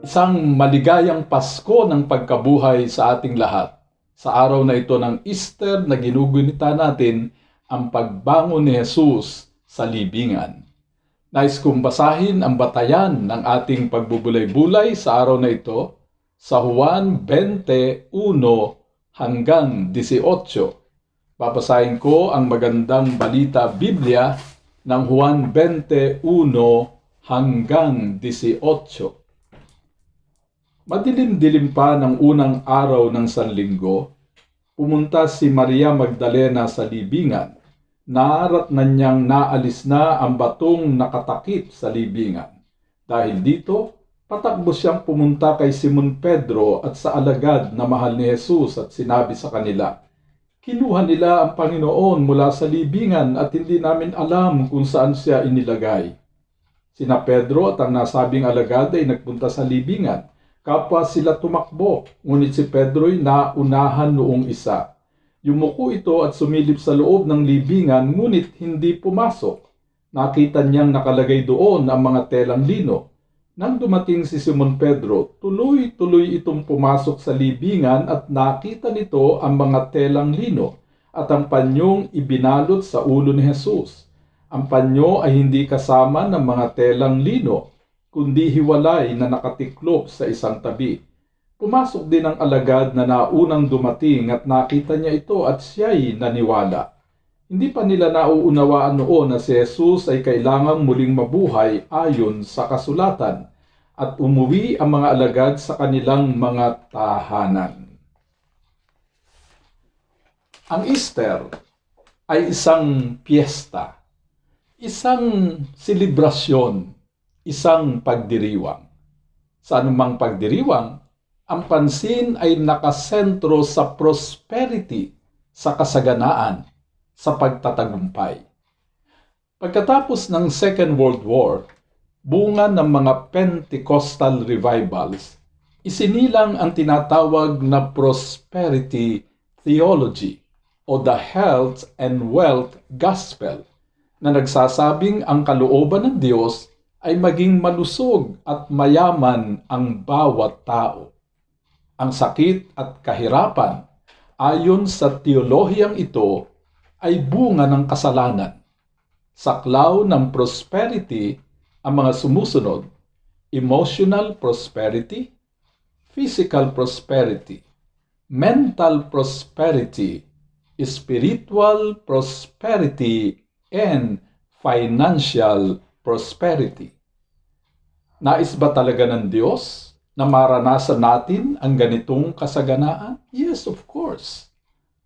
Isang maligayang Pasko ng pagkabuhay sa ating lahat. Sa araw na ito ng Easter na ginugunita natin ang pagbangon ni Jesus sa libingan. Nais kong basahin ang batayan ng ating pagbubulay-bulay sa araw na ito sa Juan 21 hanggang 18. Babasahin ko ang magandang balita Biblia ng Juan 21 hanggang 18. Madilim-dilim pa ng unang araw ng Sanlinggo, pumunta si Maria Magdalena sa libingan. Narat na niyang naalis na ang batong nakatakip sa libingan. Dahil dito, patakbo siyang pumunta kay Simon Pedro at sa alagad na mahal ni Jesus at sinabi sa kanila, Kinuha nila ang Panginoon mula sa libingan at hindi namin alam kung saan siya inilagay. Sina Pedro at ang nasabing alagad ay nagpunta sa libingan Kapwa sila tumakbo, ngunit si Pedro'y naunahan noong isa. Yumuko ito at sumilip sa loob ng libingan, ngunit hindi pumasok. Nakita niyang nakalagay doon ang mga telang lino. Nang dumating si Simon Pedro, tuloy-tuloy itong pumasok sa libingan at nakita nito ang mga telang lino at ang panyong ibinalot sa ulo ni Jesus. Ang panyo ay hindi kasama ng mga telang lino kundi hiwalay na nakatiklop sa isang tabi. Pumasok din ang alagad na naunang dumating at nakita niya ito at siya'y naniwala. Hindi pa nila nauunawaan noon na si Jesus ay kailangang muling mabuhay ayon sa kasulatan at umuwi ang mga alagad sa kanilang mga tahanan. Ang Easter ay isang piyesta, isang selebrasyon isang pagdiriwang. Sa anumang pagdiriwang, ang pansin ay nakasentro sa prosperity, sa kasaganaan, sa pagtatagumpay. Pagkatapos ng Second World War, bunga ng mga Pentecostal revivals, isinilang ang tinatawag na prosperity theology o the health and wealth gospel na nagsasabing ang kalooban ng Diyos ay maging malusog at mayaman ang bawat tao. Ang sakit at kahirapan ayon sa teolohiyang ito ay bunga ng kasalanan. Saklaw ng prosperity ang mga sumusunod, emotional prosperity, physical prosperity, mental prosperity, spiritual prosperity, and financial prosperity. Nais ba talaga ng Diyos na maranasan natin ang ganitong kasaganaan? Yes, of course.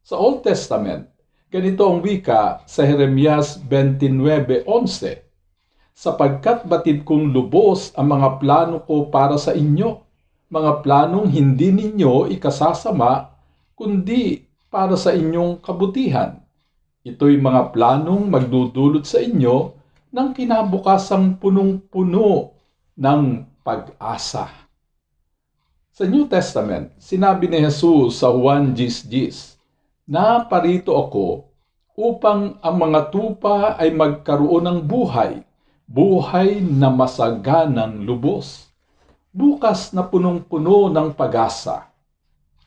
Sa Old Testament, ganito ang wika sa Jeremias 29.11 Sapagkat batid kong lubos ang mga plano ko para sa inyo, mga planong hindi ninyo ikasasama, kundi para sa inyong kabutihan. Ito'y mga planong magdudulot sa inyo ng kinabukasang punong-puno ng pag-asa. Sa New Testament, sinabi ni Jesus sa Juan 10.10, na parito ako upang ang mga tupa ay magkaroon ng buhay, buhay na masaganang lubos, bukas na punong-puno ng pag-asa,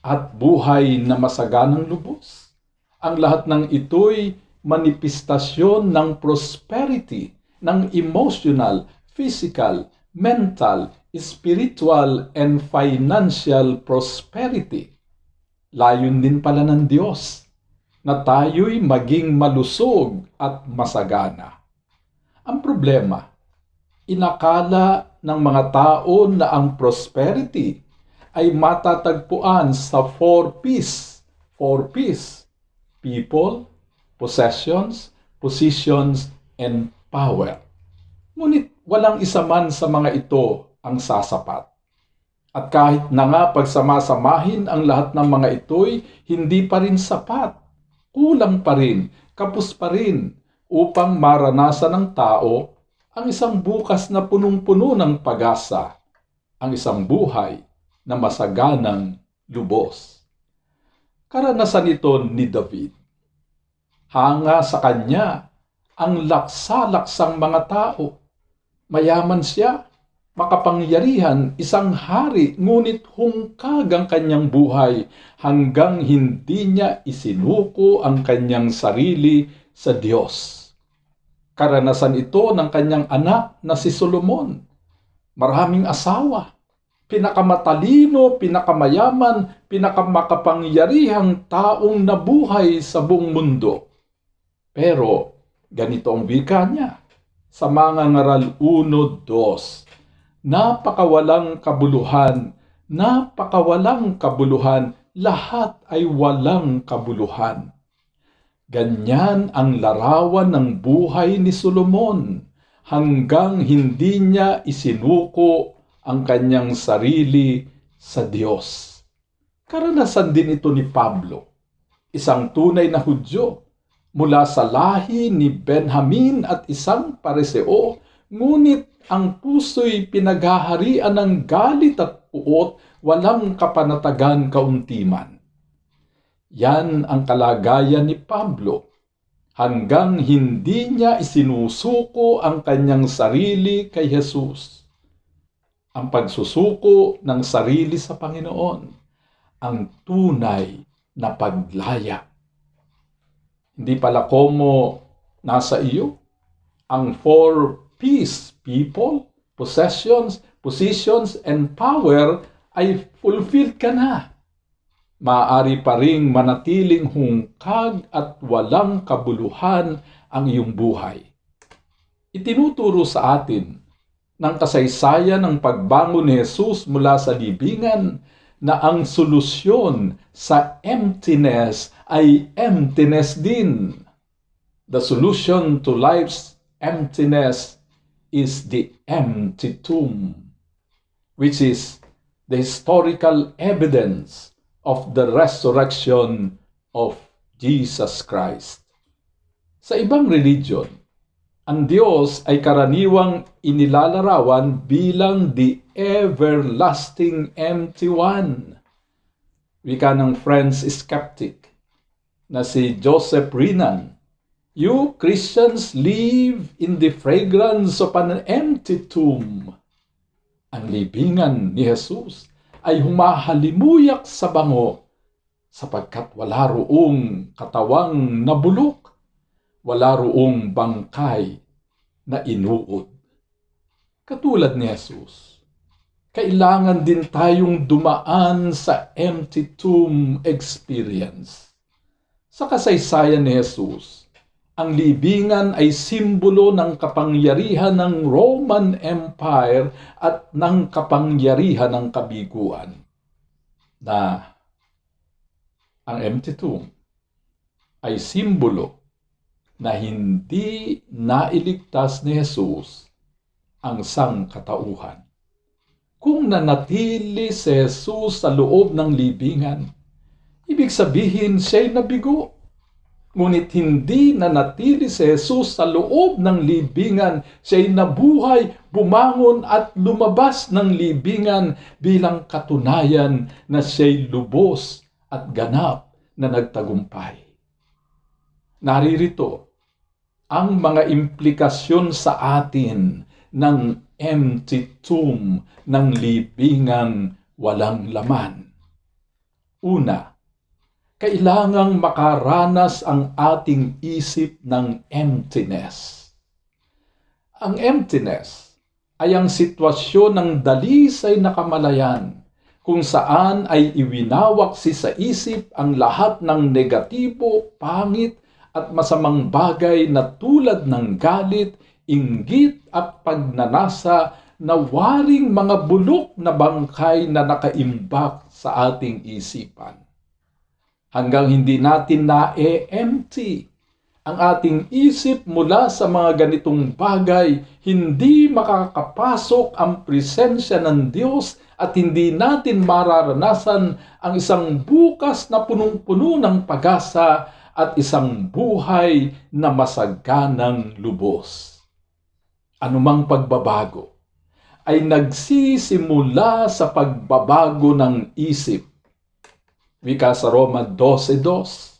at buhay na masaganang lubos. Ang lahat ng ito'y manifestasyon ng prosperity ng emotional, physical, mental, spiritual, and financial prosperity. Layon din pala ng Diyos na tayo'y maging malusog at masagana. Ang problema, inakala ng mga tao na ang prosperity ay matatagpuan sa four P's. Four P's. People, possessions, positions, and power. Ngunit walang isa man sa mga ito ang sasapat. At kahit na nga pagsamasamahin ang lahat ng mga ito'y hindi pa rin sapat. Kulang pa rin, kapos pa rin upang maranasan ng tao ang isang bukas na punong-puno ng pag-asa, ang isang buhay na masaganang lubos. Karanasan ito ni David. Hanga sa kanya ang laksa-laksang mga tao. Mayaman siya, makapangyarihan, isang hari, ngunit hungkag ang kanyang buhay hanggang hindi niya isinuko ang kanyang sarili sa Diyos. Karanasan ito ng kanyang anak na si Solomon. Maraming asawa, pinakamatalino, pinakamayaman, pinakamakapangyarihang taong nabuhay sa buong mundo. Pero ganito ang wika niya sa mga ngaral 1.2. Napakawalang kabuluhan, napakawalang kabuluhan, lahat ay walang kabuluhan. Ganyan ang larawan ng buhay ni Solomon hanggang hindi niya isinuko ang kanyang sarili sa Diyos. Karanasan din ito ni Pablo, isang tunay na Hudyo mula sa lahi ni Benjamin at isang pareseo, ngunit ang puso'y pinaghaharian ng galit at puot, walang kapanatagan kauntiman. Yan ang kalagayan ni Pablo hanggang hindi niya isinusuko ang kanyang sarili kay Jesus. Ang pagsusuko ng sarili sa Panginoon, ang tunay na paglaya. Hindi pala komo nasa iyo ang four peace people, possessions, positions, and power ay fulfilled ka na maaari pa ring manatiling hungkag at walang kabuluhan ang iyong buhay. Itinuturo sa atin ng kasaysayan ng pagbangon ni Jesus mula sa libingan na ang solusyon sa emptiness ay emptiness din. The solution to life's emptiness is the empty tomb, which is the historical evidence of the resurrection of Jesus Christ. Sa ibang religion, ang Diyos ay karaniwang inilalarawan bilang the everlasting empty one. Wika ng Friends skeptic na si Joseph Renan, You Christians live in the fragrance of an empty tomb. Ang libingan ni Jesus ay humahalimuyak sa bango sapagkat wala roong katawang nabulok, wala roong bangkay na inuod. Katulad ni Jesus, kailangan din tayong dumaan sa empty tomb experience. Sa kasaysayan ni Jesus, ang libingan ay simbolo ng kapangyarihan ng Roman Empire at ng kapangyarihan ng kabiguan. Na ang empty tomb ay simbolo na hindi nailigtas ni Jesus ang sangkatauhan. Kung nanatili si Jesus sa loob ng libingan, ibig sabihin siya'y nabigo Ngunit hindi na natili si Jesus sa loob ng libingan. Siya'y nabuhay, bumangon at lumabas ng libingan bilang katunayan na siya'y lubos at ganap na nagtagumpay. Naririto ang mga implikasyon sa atin ng empty tomb ng libingang walang laman. Una, kailangang makaranas ang ating isip ng emptiness. Ang emptiness ay ang sitwasyon ng dalisay na kamalayan kung saan ay iwinawak si sa isip ang lahat ng negatibo, pangit at masamang bagay na tulad ng galit, inggit at pagnanasa na waring mga bulok na bangkay na nakaimbak sa ating isipan. Hanggang hindi natin na-empty ang ating isip mula sa mga ganitong bagay, hindi makakapasok ang presensya ng Diyos at hindi natin mararanasan ang isang bukas na punong-puno ng pag-asa at isang buhay na masaganang lubos. Anumang pagbabago ay nagsisimula sa pagbabago ng isip. Wika sa Roma 12.2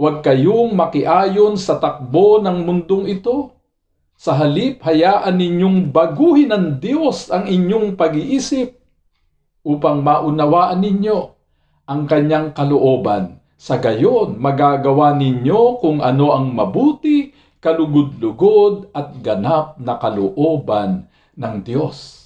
Huwag kayong makiayon sa takbo ng mundong ito. Sa halip, hayaan ninyong baguhin ng Diyos ang inyong pag-iisip upang maunawaan ninyo ang kanyang kalooban. Sa gayon, magagawa ninyo kung ano ang mabuti, kalugod-lugod at ganap na kalooban ng Diyos.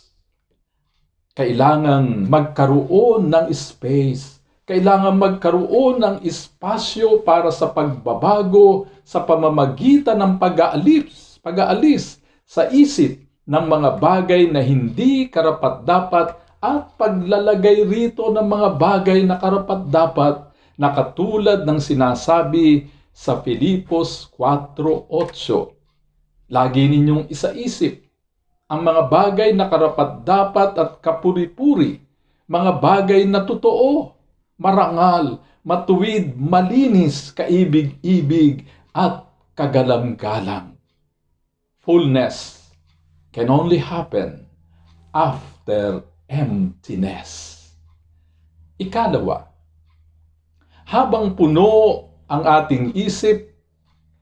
Kailangang magkaroon ng space, kailangan magkaroon ng espasyo para sa pagbabago sa pamamagitan ng pag-aalis, pag-aalis sa isip ng mga bagay na hindi karapat-dapat at paglalagay rito ng mga bagay na karapat-dapat na katulad ng sinasabi sa Filipos 4.8. Lagi ninyong isaisip ang mga bagay na karapat-dapat at kapuri-puri, mga bagay na totoo, marangal, matuwid, malinis, kaibig-ibig at kagalang-galang. Fullness can only happen after emptiness. Ikalawa, habang puno ang ating isip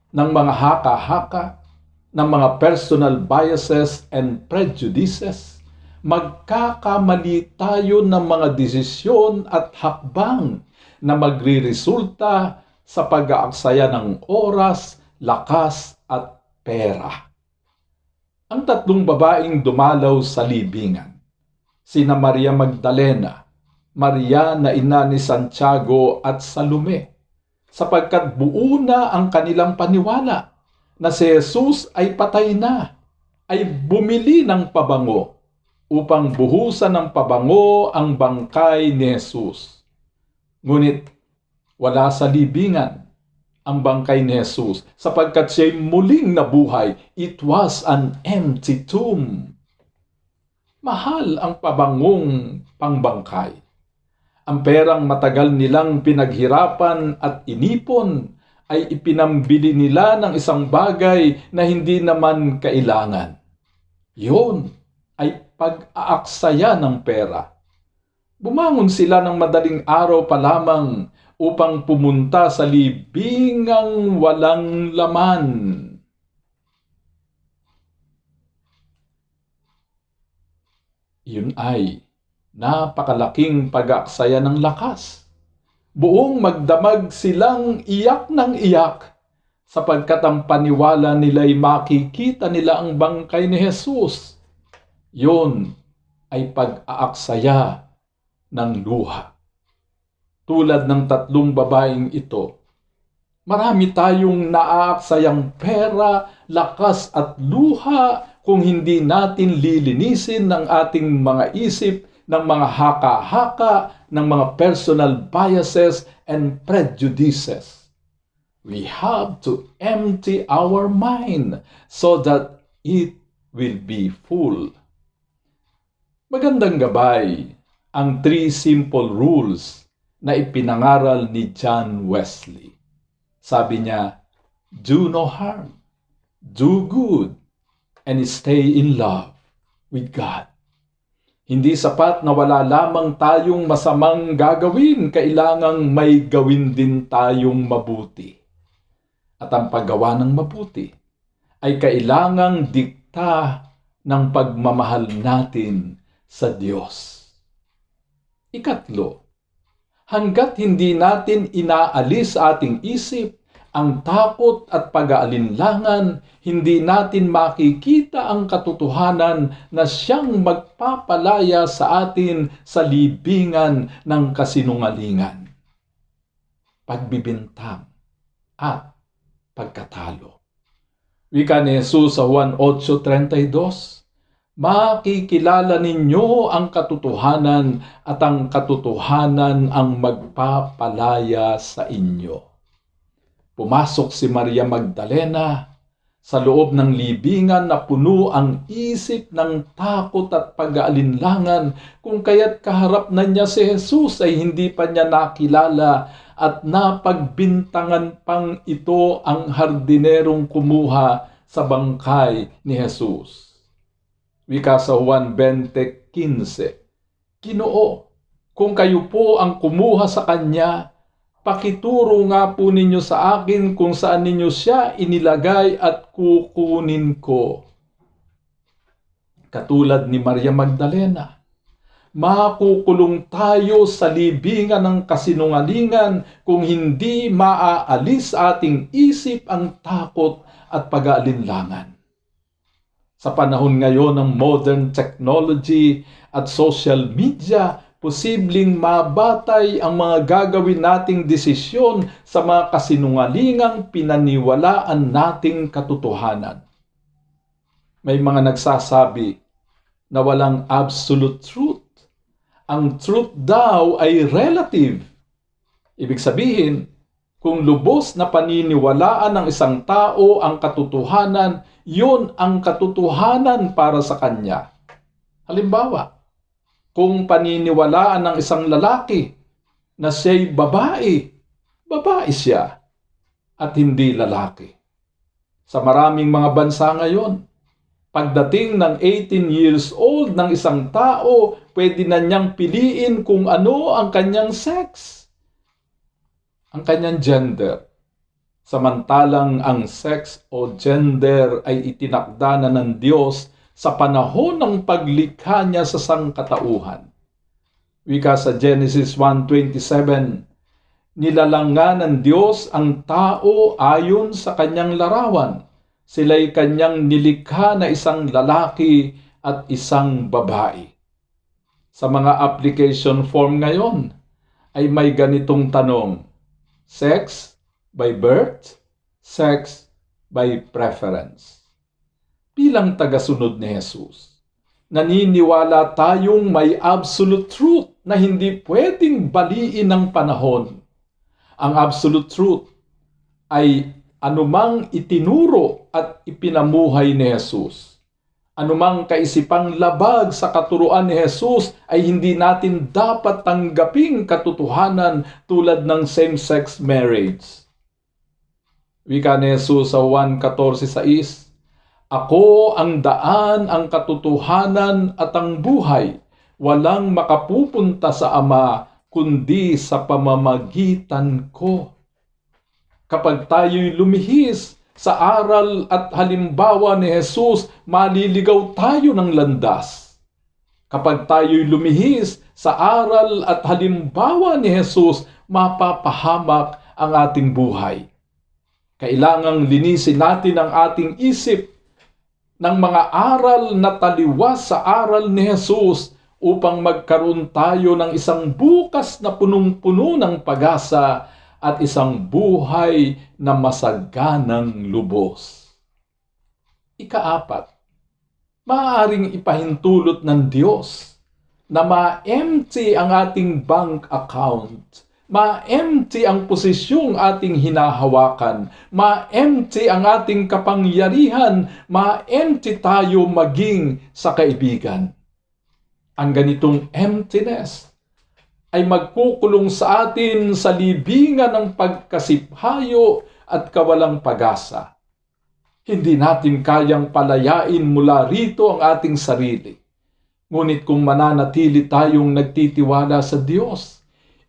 ng mga haka-haka, ng mga personal biases and prejudices, magkakamali tayo ng mga desisyon at hakbang na magriresulta sa pag-aaksaya ng oras, lakas at pera. Ang tatlong babaeng dumalaw sa libingan, sina Maria Magdalena, Maria na ina ni Santiago at Salome, sapagkat buo na ang kanilang paniwala na si Jesus ay patay na, ay bumili ng pabango upang buhusan ng pabango ang bangkay ni Jesus. Ngunit wala sa libingan ang bangkay ni Jesus sapagkat siya'y muling nabuhay. It was an empty tomb. Mahal ang pabangong pangbangkay. Ang perang matagal nilang pinaghirapan at inipon ay ipinambili nila ng isang bagay na hindi naman kailangan. Yun ay pag-aaksaya ng pera. Bumangon sila ng madaling araw pa lamang upang pumunta sa libingang walang laman. Yun ay napakalaking pag-aaksaya ng lakas buong magdamag silang iyak ng iyak sapagkat ang paniwala nila'y makikita nila ang bangkay ni Jesus. Yun ay pag-aaksaya ng luha. Tulad ng tatlong babaeng ito, marami tayong naaaksayang pera, lakas at luha kung hindi natin lilinisin ng ating mga isip ng mga haka-haka, ng mga personal biases and prejudices. We have to empty our mind so that it will be full. Magandang gabay ang three simple rules na ipinangaral ni John Wesley. Sabi niya, do no harm, do good, and stay in love with God. Hindi sapat na wala lamang tayong masamang gagawin, kailangang may gawin din tayong mabuti. At ang paggawa ng mabuti ay kailangang dikta ng pagmamahal natin sa Diyos. Ikatlo, hanggat hindi natin inaalis ating isip ang takot at pag-aalinlangan, hindi natin makikita ang katotohanan na siyang magpapalaya sa atin sa libingan ng kasinungalingan. Pagbibintang at pagkatalo. Wika ni Jesus sa Juan 8.32, Makikilala ninyo ang katotohanan at ang katotohanan ang magpapalaya sa inyo. Pumasok si Maria Magdalena sa loob ng libingan na puno ang isip ng takot at pag-aalinlangan kung kaya't kaharap na niya si Jesus ay hindi pa niya nakilala at napagbintangan pang ito ang hardinerong kumuha sa bangkay ni Jesus. Wika sa Juan 20.15 Ginoo, kung kayo po ang kumuha sa Kanya, pakituro nga po ninyo sa akin kung saan ninyo siya inilagay at kukunin ko. Katulad ni Maria Magdalena, makukulong tayo sa libingan ng kasinungalingan kung hindi maaalis ating isip ang takot at pag-aalinlangan. Sa panahon ngayon ng modern technology at social media, posibleng mabatay ang mga gagawin nating desisyon sa mga kasinungalingang pinaniwalaan nating katotohanan. May mga nagsasabi na walang absolute truth. Ang truth daw ay relative. Ibig sabihin, kung lubos na paniniwalaan ng isang tao ang katotohanan, yun ang katotohanan para sa kanya. Halimbawa, kung paniniwalaan ng isang lalaki na siya'y babae, babae siya at hindi lalaki. Sa maraming mga bansa ngayon, pagdating ng 18 years old ng isang tao, pwede na niyang piliin kung ano ang kanyang sex, ang kanyang gender. Samantalang ang sex o gender ay itinakda na ng Diyos sa panahon ng paglikha niya sa sangkatauhan. Wika sa Genesis 1.27, Nilalanggan ng Diyos ang tao ayon sa kanyang larawan. Sila'y kanyang nilikha na isang lalaki at isang babae. Sa mga application form ngayon, ay may ganitong tanong, Sex by birth? Sex by preference? Bilang tagasunod ni Jesus. Naniniwala tayong may absolute truth na hindi pwedeng baliin ng panahon. Ang absolute truth ay anumang itinuro at ipinamuhay ni Jesus. Anumang kaisipang labag sa katuruan ni Jesus ay hindi natin dapat tanggaping katotohanan tulad ng same-sex marriage. Wika ni Jesus sa 1.14.6, ako ang daan, ang katotohanan at ang buhay. Walang makapupunta sa Ama kundi sa pamamagitan ko. Kapag tayo'y lumihis sa aral at halimbawa ni Jesus, maliligaw tayo ng landas. Kapag tayo'y lumihis sa aral at halimbawa ni Jesus, mapapahamak ang ating buhay. Kailangang linisin natin ang ating isip ng mga aral na taliwas sa aral ni Jesus upang magkaroon tayo ng isang bukas na punong-puno ng pag-asa at isang buhay na masaganang lubos. Ikaapat, maaaring ipahintulot ng Diyos na ma-empty ang ating bank account ma-empty ang posisyong ating hinahawakan, ma-empty ang ating kapangyarihan, ma-empty tayo maging sa kaibigan. Ang ganitong emptiness ay magkukulong sa atin sa libingan ng pagkasiphayo at kawalang pag-asa. Hindi natin kayang palayain mula rito ang ating sarili. Ngunit kung mananatili tayong nagtitiwala sa Diyos,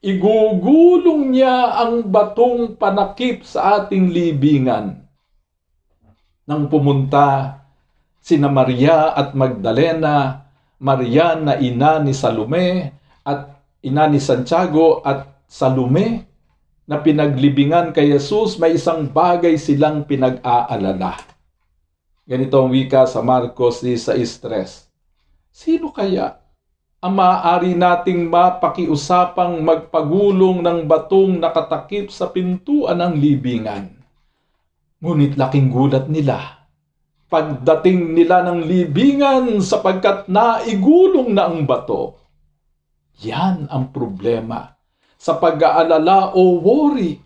igugulong niya ang batong panakip sa ating libingan. Nang pumunta sina Maria at Magdalena, Maria na ina ni Salome at ina ni Santiago at Salome na pinaglibingan kay Jesus, may isang bagay silang pinag-aalala. Ganito ang wika sa Marcos 16.3. Sino kaya ang maaari nating mapakiusapang magpagulong ng batong nakatakip sa pintuan ng libingan. Ngunit laking gulat nila. Pagdating nila ng libingan sapagkat naigulong na ang bato. Yan ang problema sa pag-aalala o worry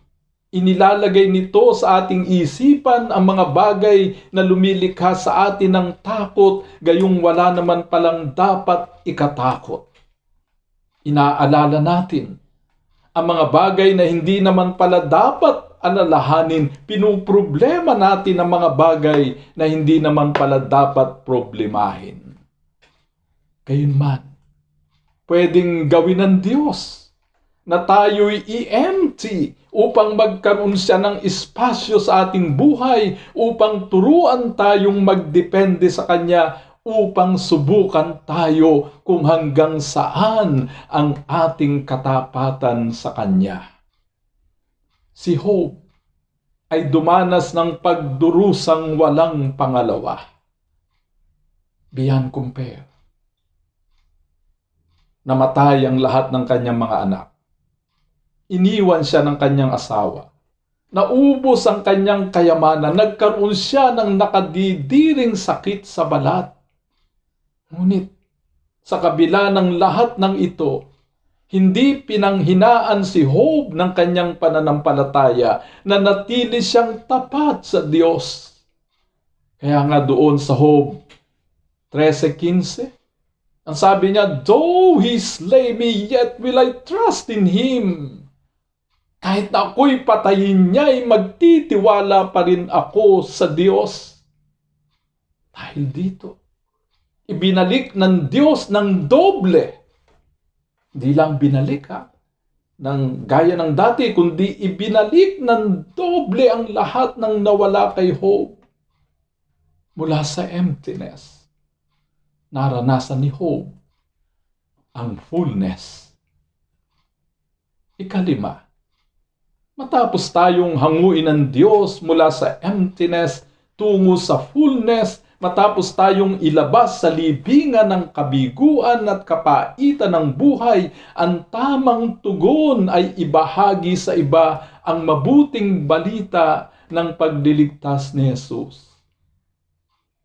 Inilalagay nito sa ating isipan ang mga bagay na lumilikha sa atin ng takot, gayong wala naman palang dapat ikatakot. Inaalala natin ang mga bagay na hindi naman pala dapat alalahanin, pinuproblema natin ang mga bagay na hindi naman pala dapat problemahin. Gayunman, pwedeng gawin ng Diyos na tayo'y i-empty upang magkaroon siya ng espasyo sa ating buhay upang turuan tayong magdepende sa Kanya upang subukan tayo kung hanggang saan ang ating katapatan sa Kanya. Si Job ay dumanas ng pagdurusang walang pangalawa. Beyond compare. Namatay ang lahat ng kanyang mga anak. Iniwan siya ng kanyang asawa. Naubos ang kanyang kayamanan. Nagkaroon siya ng nakadidiring sakit sa balat. Ngunit, sa kabila ng lahat ng ito, hindi pinanghinaan si Job ng kanyang pananampalataya na natili siyang tapat sa Diyos. Kaya nga doon sa Job 13.15, ang sabi niya, Though he slay me, yet will I trust in him. Kahit ako'y patayin niya, ay magtitiwala pa rin ako sa Diyos. Dahil dito, ibinalik ng Diyos ng doble. Hindi lang binalik ha, ng gaya ng dati, kundi ibinalik ng doble ang lahat ng nawala kay Job mula sa emptiness naranasan ni Job ang fullness. Ikalima, matapos tayong hanguin ng Diyos mula sa emptiness tungo sa fullness, matapos tayong ilabas sa libingan ng kabiguan at kapaitan ng buhay, ang tamang tugon ay ibahagi sa iba ang mabuting balita ng pagliligtas ni Jesus.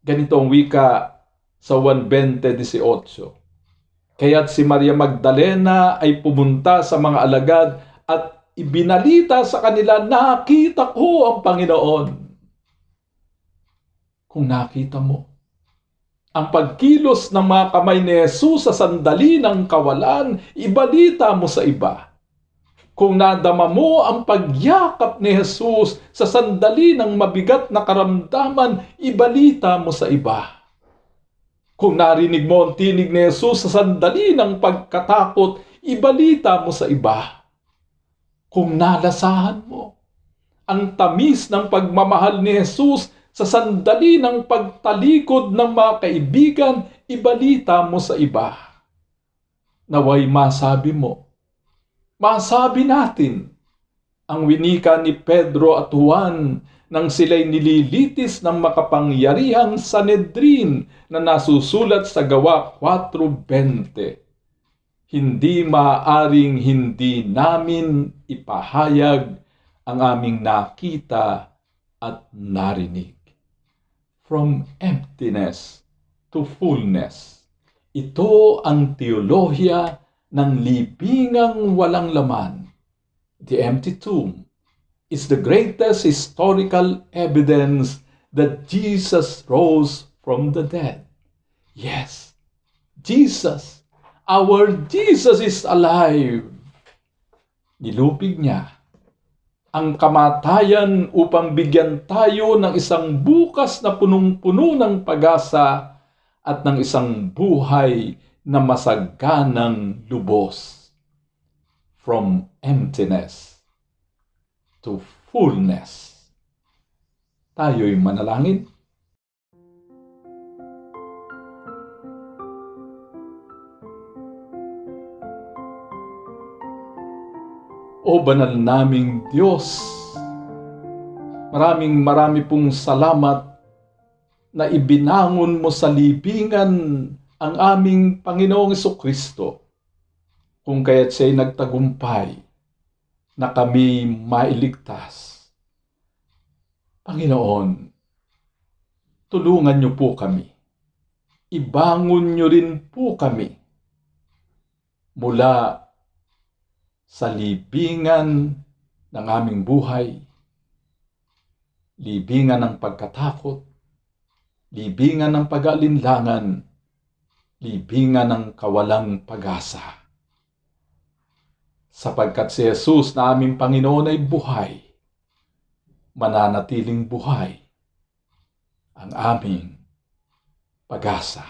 Ganito ang wika sa 1.20.18. Kaya't si Maria Magdalena ay pumunta sa mga alagad at ibinalita sa kanila, nakita ko ang Panginoon. Kung nakita mo, ang pagkilos ng mga kamay ni Jesus sa sandali ng kawalan, ibalita mo sa iba. Kung nadama mo ang pagyakap ni Jesus sa sandali ng mabigat na karamdaman, ibalita mo sa iba. Kung narinig mo ang tinig ni Jesus sa sandali ng pagkatakot, ibalita mo sa iba. Kung nalasahan mo ang tamis ng pagmamahal ni Jesus sa sandali ng pagtalikod ng mga kaibigan, ibalita mo sa iba. Naway masabi mo, masabi natin ang winika ni Pedro at Juan nang sila'y nililitis ng makapangyarihang Sanedrin na nasusulat sa gawa 4.20. Hindi maaring hindi namin ipahayag ang aming nakita at narinig. From emptiness to fullness. Ito ang teolohiya ng libingang walang laman. The empty tomb is the greatest historical evidence that Jesus rose from the dead. Yes, Jesus, our Jesus is alive. Nilupig niya ang kamatayan upang bigyan tayo ng isang bukas na punong-puno ng pag-asa at ng isang buhay na masaganang lubos. From emptiness to fullness. Tayo'y manalangin. O banal naming Diyos, maraming marami pong salamat na ibinangon mo sa libingan ang aming Panginoong Kristo kung kaya't siya'y nagtagumpay na kami mailigtas. Panginoon, tulungan niyo po kami. Ibangon niyo rin po kami mula sa libingan ng aming buhay. Libingan ng pagkatakot, libingan ng pag-alinlangan, libingan ng kawalang pag-asa. Sapagkat si Jesus na aming Panginoon ay buhay, mananatiling buhay ang aming pag-asa.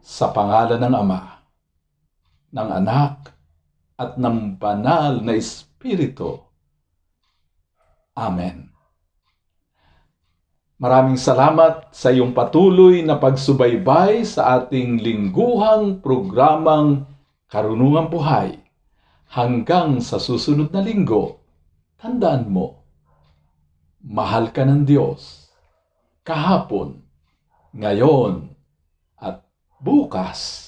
Sa pangalan ng Ama, ng Anak, at ng Banal na Espiritu. Amen. Maraming salamat sa iyong patuloy na pagsubaybay sa ating lingguhang programang Karunungang Buhay. Hanggang sa susunod na linggo, tandaan mo, mahal ka ng Diyos kahapon, ngayon, at bukas.